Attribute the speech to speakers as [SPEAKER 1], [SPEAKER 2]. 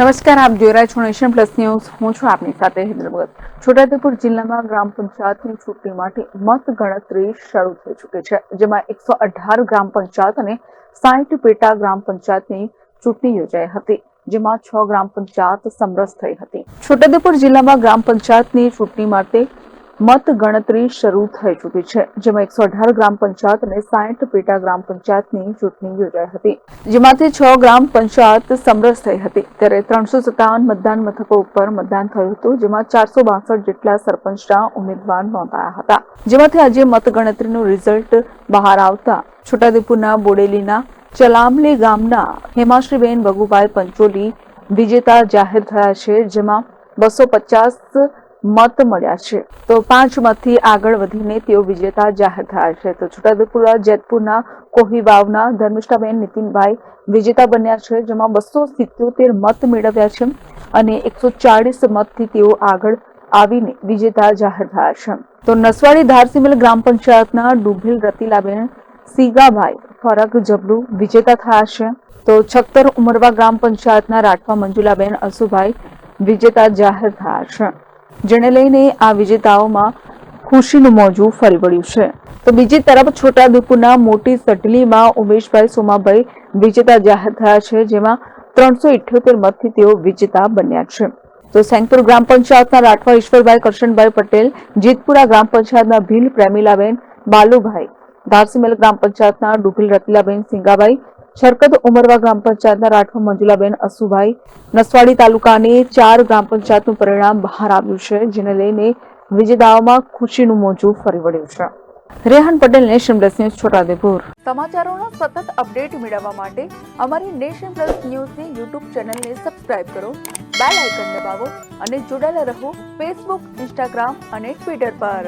[SPEAKER 1] નમસ્કાર, આપ જોઈ રહ્યા છો નેશન પ્લસ ન્યૂઝ. હું છું આપની સાથે હૈદરાબાદ છોટાઉદેપુર જિલ્લામાં ગ્રામ પંચાયતની ચૂંટણી માટે મત ગણતરી શરૂ થઈ ચૂકી છે, જેમાં એકસો અઢાર ગ્રામ પંચાયત અને સાઠ પેટા ગ્રામ પંચાયતની ચૂંટણી યોજાઈ હતી, જેમાં છ ગ્રામ પંચાયત સમરસ થઈ હતી. છોટાઉદેપુર જિલ્લામાં ગ્રામ પંચાયતની ચૂંટણી માટે મત ગણતરી શરૂ થઈ ચૂકી છે, જેમાં એકસો અઢાર ગ્રામ પંચાયત અને સાઠ પેટા ગ્રામ પંચાયતની ચૂંટણી યોજાઈ હતી. જેમાંથી છ ગ્રામ પંચાયત સમરસ થઈ હતી. ત્યારે ત્રણસો સત્તાવન મતદાન મથકો ઉપર મતદાન થયું હતું, જેમાં ચારસો બાસઠ જેટલા સરપંચના ઉમેદવાર નોંધાયા હતા. જેમાંથી આજે મતગણતરીનું રિઝલ્ટ બહાર આવતા છોટાઉદેપુરના બોડેલીના ચલામલી ગામના હેમાશ્રીબેન ભગુભાઈ પંચોલી વિજેતા જાહેર થયા છે, જેમાં બસો પચાસ મત મળ્યા છે. તો પાંચ મતથી આગળ વધીને તેઓ વિજેતા જાહેર થયા છે. તો છોટાઉદેપુર જેતપુરના, કોહીવાવના ધર્મિષ્ઠાબેન નીતિનભાઈ વિજેતા બન્યા છે, જેમાં બસો સિત્યોતેર મત મેળવ્યા છે અને એકસો ચાળીસ મતથી તેઓ આગળ આવીને વિજેતા જાહેર થયા છે. તો નસવાડી ધારસિમલ ગ્રામ પંચાયતના ડુભીલ રતિલાબેન સીગાભાઈ ફરક જબલુ વિજેતા થયા છે. તો છક્તર ઉમરવા ગ્રામ પંચાયતના રાઠવા મંજુલાબેન અસુભાઈ વિજેતા જાહેર થયા છે. જેને લઈને આ વિજેતાઓમાં ખુશીનું મોજું ફરી વળ્યું છે. તો બીજી તરફ છોટાઉદેપુરના મોટી સટલીમાં ઉમેશભાઈ સોમાભાઈ વિજેતા જાહેર થયા છે, જેમાં ત્રણસો ઇઠ્યોતેર મતથી તેઓ વિજેતા બન્યા છે. તો સેંગપુર ગ્રામ પંચાયતના રાઠવા ઈશ્વરભાઈ કરશનભાઈ પટેલ, જીતપુરા ગ્રામ પંચાયતના ભીલ પ્રેમીલાબેન બાલુભાઈ, ધારસીમેલ ગ્રામ પંચાયતના ડુભીલ રતિલાબેન સિંગાભાઈ છરકદ ઉમરવા ગ્રામ પંચાયતના રાઠવા મંજુલાબેન અસુભાઈ નસવાડી તાલુકાની ચાર ગ્રામ પંચાયતનું પરિણામ બહાર આવ્યું છે, જેને લઈને વિજેતાઓમાં ખુશીનું મોજું ફરી વળ્યું છે. Rehan Patel nation plus news Chhotaudepur સમાચારોના સતત અપડેટ મેળવવા માટે અમારી નેશન પ્લસ ન્યૂઝની યુટ્યુબ ચેનલને સબસ્ક્રાઇબ કરો, બેલ આઇકન દબાવો અને જોડાયેલા રહો ફેસબુક ઇન્સ્ટાગ્રામ અને ટ્વિટર પર.